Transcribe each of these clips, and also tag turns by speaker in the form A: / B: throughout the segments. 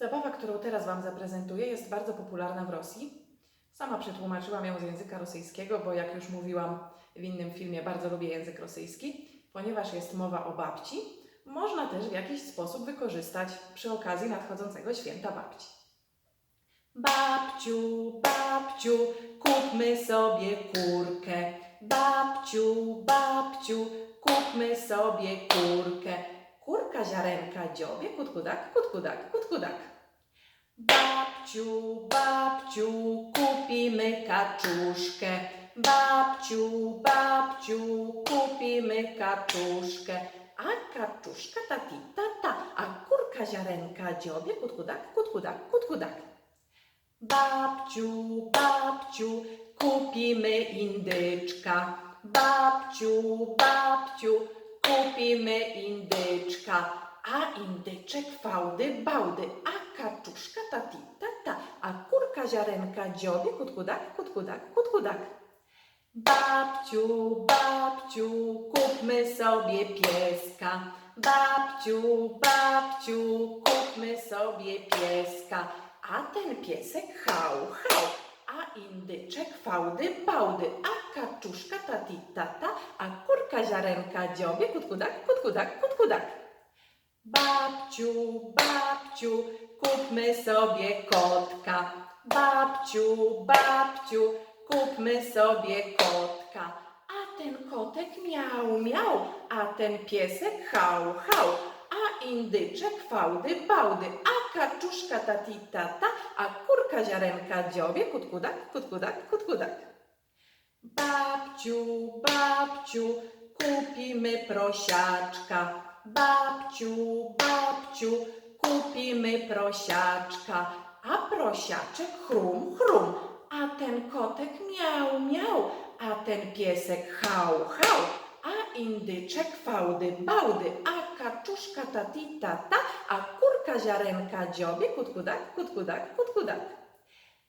A: Zabawa, którą teraz Wam zaprezentuję, jest bardzo popularna w Rosji. Sama przetłumaczyłam ją z języka rosyjskiego, bo jak już mówiłam w innym filmie, bardzo lubię język rosyjski, ponieważ jest mowa o babci. Można też w jakiś sposób wykorzystać przy okazji nadchodzącego święta babci. Babciu, babciu, kupmy sobie kurkę. Babciu, babciu, kupmy sobie kurkę. Kurka ziarenka dziobie, kutkudak, kutkudak, kutkudak. Babciu, babciu, kupimy kaczuszkę. Babciu, babciu, kupimy kaczuszkę. A kaczuszka ta ti ta ta, a kurka ziarenka dziobie, kutkudak, kutkudak, kutkudak. Babciu, babciu, kupimy indyczka. Babciu, babciu, kupimy indyczka. A indyczek fałdy, bałdy, a kaczuszka tati, tata, a kurka ziarenka dziobie, kutkudak, kutkudak, kutkudak. Babciu, babciu, kupmy sobie pieska. Babciu, babciu, kupmy sobie pieska. A ten piesek hał, hał, a indyczek fałdy, bałdy, a kaczuszka tati, tata, a kurka ziarenka dziobie, kutkudak, kutkudak, kutkudak. Babciu, babciu, kupmy sobie kotka. Babciu, babciu, kupmy sobie kotka. A ten kotek miał, miał, a ten piesek hał, hał, a indyczek fałdy, bałdy, a kaczuszka tati, tata, a kurka ziarenka dziobie, kutkudak, kutkudak, kutkudak. Babciu, babciu, kupimy prosiaczka. Babciu, babciu, kupimy prosiaczka. A prosiaczek chrum, chrum, a ten kotek miał, miał, a ten piesek hał, hał, a indyczek fałdy, bałdy, a kaczuszka tati, tata, a kurka ziarenka dziobie, kutkudak, kutkudak, kutkudak.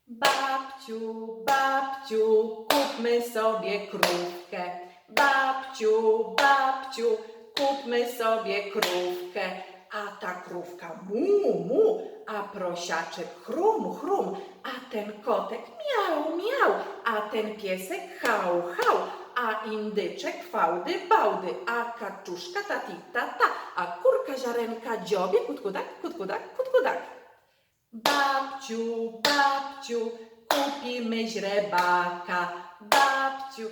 A: Babciu, babciu, kupmy sobie krówkę. Babciu, babciu, kupmy sobie krówkę. A ta krówka mu, mu, a prosiaczek chrum, chrum, a ten kotek miał, miał, a ten piesek hał, hał, a indyczek fałdy, bałdy, a kaczuszka tati, tata, a kurka ziarenka dziobie, kutkudak, kutkudak, kutkudak. Babciu, babciu, kupimy źrebaka. Babciu,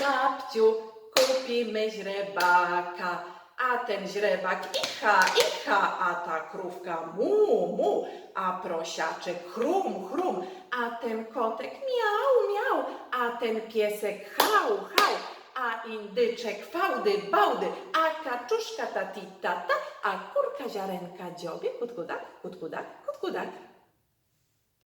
A: babciu, kupimy źrebaka. A ten źrebak icha, icha, a ta krówka mu, mu, a prosiaczek chrum, chrum, a ten kotek miał, miał, a ten piesek hał, hał, a indyczek fałdy, bałdy, a kaczuszka tati, a kurka ziarenka dziobie, kutkudak, kutkudak, kutkudak.